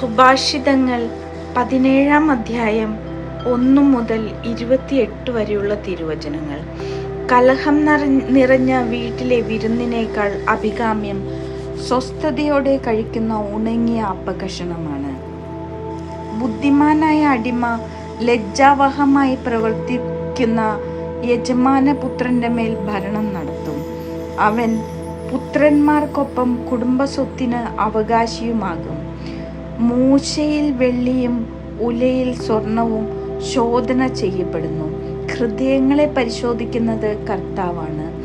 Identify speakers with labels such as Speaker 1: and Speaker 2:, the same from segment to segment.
Speaker 1: സുഭാഷിതങ്ങൾ പതിനേഴാം അധ്യായം ഒന്നു മുതൽ ഇരുപത്തിയെട്ട് വരെയുള്ള തിരുവചനങ്ങൾ. കലഹം നിറ- നിറഞ്ഞ വീട്ടിലെ വിരുന്നിനേക്കാൾ അഭികാമ്യം സ്വസ്ഥതയോടെ കഴിക്കുന്ന ഉണങ്ങിയ അപ്പകഷണമാണ് ബുദ്ധിമാനായ അടിമ ലജ്ജാവഹമായി പ്രവർത്തിക്കുന്ന യജമാനപുത്രന്റെ മേൽ ഭരണം നടത്തും. അവൻ പുത്രന്മാർക്കൊപ്പം കുടുംബസ്വത്തിന് അവകാശിയുമാകും. മൂശയിൽ വെള്ളിയും ഉലയിൽ സ്വർണവും ശോധന ചെയ്യപ്പെടുന്നു. ഹൃദയങ്ങളെ പരിശോധിക്കുന്നത് കർത്താവാണ്.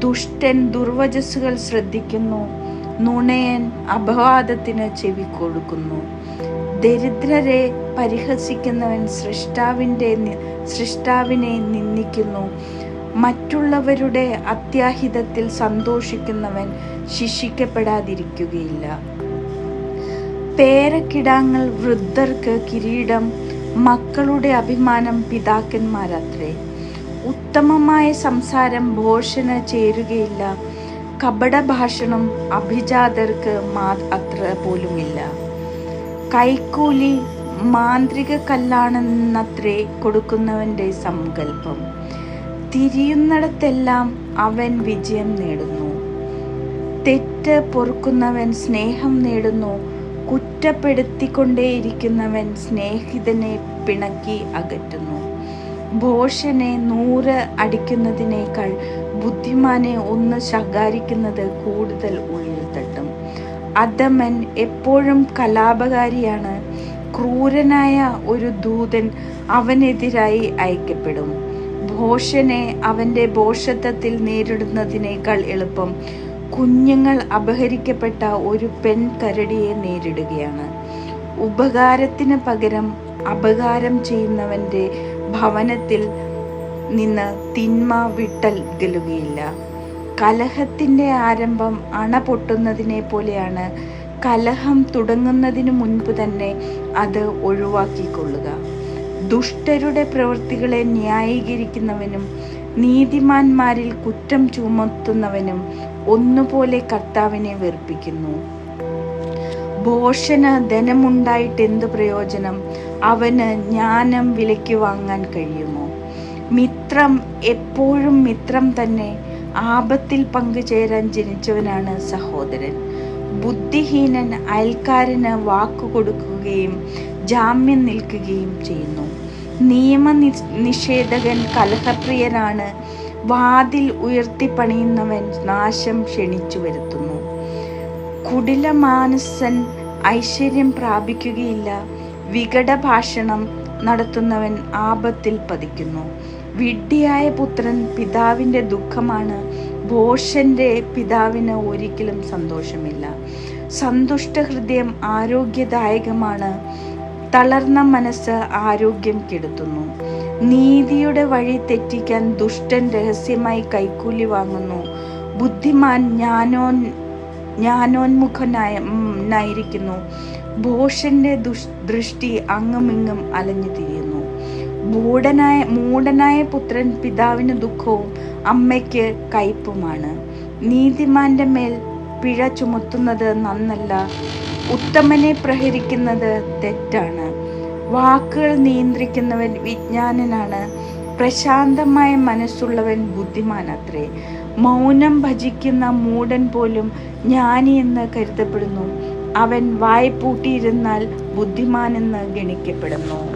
Speaker 1: ദുഷ്ടൻ ദുർവചസ്സുകൾ ശ്രദ്ധിക്കുന്നു. നുണയൻ അപവാദത്തിന് ചെവി കൊടുക്കുന്നു. ദരിദ്രരെ പരിഹസിക്കുന്നവൻ സൃഷ്ടാവിന്റെ സൃഷ്ടാവിനെ നിന്ദിക്കുന്നു. മറ്റുള്ളവരുടെ അത്യാഹിതത്തിൽ സന്തോഷിക്കുന്നവൻ ശിക്ഷിക്കപ്പെടാതിരിക്കുകയില്ല. പേരക്കിടാങ്ങൾ വൃദ്ധർക്ക് കിരീടം മക്കളുടെ അഭിമാനം പിതാക്കന്മാരത്രേ. ഉത്തമമായ സംസാരം ഭോഷന് ചേരുകയില്ല. കപടഭാഷണം അഭിജാതർക്ക് മാ അത്ര പോലുമില്ല. കൈക്കൂലി മാന്ത്രിക കല്ലാണെന്നത്രേ കൊടുക്കുന്നവന്റെ സങ്കല്പം. തിരിയുന്നിടത്തെല്ലാം അവൻ വിജയം നേടുന്നു. തെറ്റ് പൊറുക്കുന്നവൻ സ്നേഹം നേടുന്നു. കുറ്റപ്പെടുത്തിക്കൊണ്ടേയിരിക്കുന്നവൻ സ്നേഹിതനെ പിണക്കി അകറ്റുന്നു. ഭോഷനെ നൂറ് അടിക്കുന്നതിനേക്കാൾ ബുദ്ധിമാനെ ഒന്ന് ശകാരിക്കുന്നത് കൂടുതൽ ഉള്ളിൽ തട്ടും അധമൻ എപ്പോഴും കലാപകാരിയാണ്. ക്രൂരനായ ഒരു ദൂതൻ അവനെതിരായി അയക്കപ്പെടും. ഭോഷനെ അവന്റെ ഭോഷത്വത്തിൽ നേരിടുന്നതിനേക്കാൾ എളുപ്പം കുഞ്ഞുങ്ങൾ അപഹരിക്കപ്പെട്ട ഒരു പെൺ കരടിയെ നേരിടുകയാണ്. ഉപകാരത്തിന് പകരം അപകാരം ചെയ്യുന്നവന്റെ ഭവനത്തിൽ നിന്ന് തിന്മ വിട്ടൽ ഗലുകയില്ല. കലഹത്തിന്റെ ആരംഭം അണ പൊട്ടുന്നതിനെ പോലെയാണ്. കലഹം തുടങ്ങുന്നതിനു മുൻപ് തന്നെ അത് ഒഴിവാക്കിക്കൊള്ളുക. ദുഷ്ടരുടെ പ്രവൃത്തികളെ ന്യായീകരിക്കുന്നവനും നീതിമാന്മാരിൽ കുറ്റം ചുമത്തുന്നവനും ഒന്നുപോലെ കർത്താവിനെ വെറുപ്പിക്കുന്നു. ഭോഷന് ധനമുണ്ടായിട്ട് എന്ത് പ്രയോജനം? അവന് ജ്ഞാനം വിലയ്ക്ക് വാങ്ങാൻ കഴിയുമോ? മിത്രം എപ്പോഴും മിത്രം തന്നെ ആപത്തിൽ പങ്കുചേരാൻ ജനിച്ചവനാണ് സഹോദരൻ. ബുദ്ധിഹീനൻ അയൽക്കാരന് വാക്കു കൊടുക്കുകയും ജാമ്യം നിൽക്കുകയും ചെയ്യുന്നു. നിയമ നിഷേധകൻ കലഹപ്രിയനാണ്. വാതിൽ ഉയർത്തിപ്പണിയുന്നവൻ നാശം ക്ഷണിച്ചു വരുത്തുന്നു. കുടിലമാനസൻ ഐശ്വര്യം പ്രാപിക്കുകയില്ല. വികടഭാഷണം നടത്തുന്നവൻ ആപത്തിൽ പതിക്കുന്നു. വിഡ്ഢിയായ പുത്രൻ പിതാവിന്റെ ദുഃഖമാണ്. ഭോഷന്റെ പിതാവിന് ഒരിക്കലും സന്തോഷമില്ല. സന്തുഷ്ട ഹൃദയം ആരോഗ്യദായകമാണ്. തളർന്ന മനസ്സ് ആരോഗ്യം കെടുത്തുന്നു. നീതിയുടെ വഴി തെറ്റിക്കാൻ ദുഷ്ടൻ രഹസ്യമായി കൈക്കൂലി വാങ്ങുന്നു. ബുദ്ധിമാൻ ജ്ഞാനോൻ ജ്ഞാനോന്മുഖനായ ഉം, നായിരിക്കുന്നു ഭോഷന്റെ ദുഷ് ദൃഷ്ടി അങ്ങുമിങ്ങും അലഞ്ഞു തിരിയുന്നു. മൂടനായ മൂടനായ പുത്രൻ പിതാവിന് ദുഃഖവും അമ്മയ്ക്ക് കയ്പുമാണ്. നീതിമാന്റെ മേൽ പിഴ ചുമത്തുന്നത് നന്നല്ല ഉത്തമനെ പ്രഹരിക്കുന്നത് തെറ്റാണ്. വാക്കുകൾ നിയന്ത്രിക്കുന്നവൻ വിജ്ഞാനനാണ്. പ്രശാന്തമായ മനസ്സുള്ളവൻ ബുദ്ധിമാനത്രേ. മൗനം ഭജിക്കുന്ന മൂടൻ പോലും ജ്ഞാനി എന്ന് കരുതപ്പെടുന്നു. അവൻ വായ്പൂട്ടിയിരുന്നാൽ ബുദ്ധിമാനെന്ന് ഗണിക്കപ്പെടുന്നു.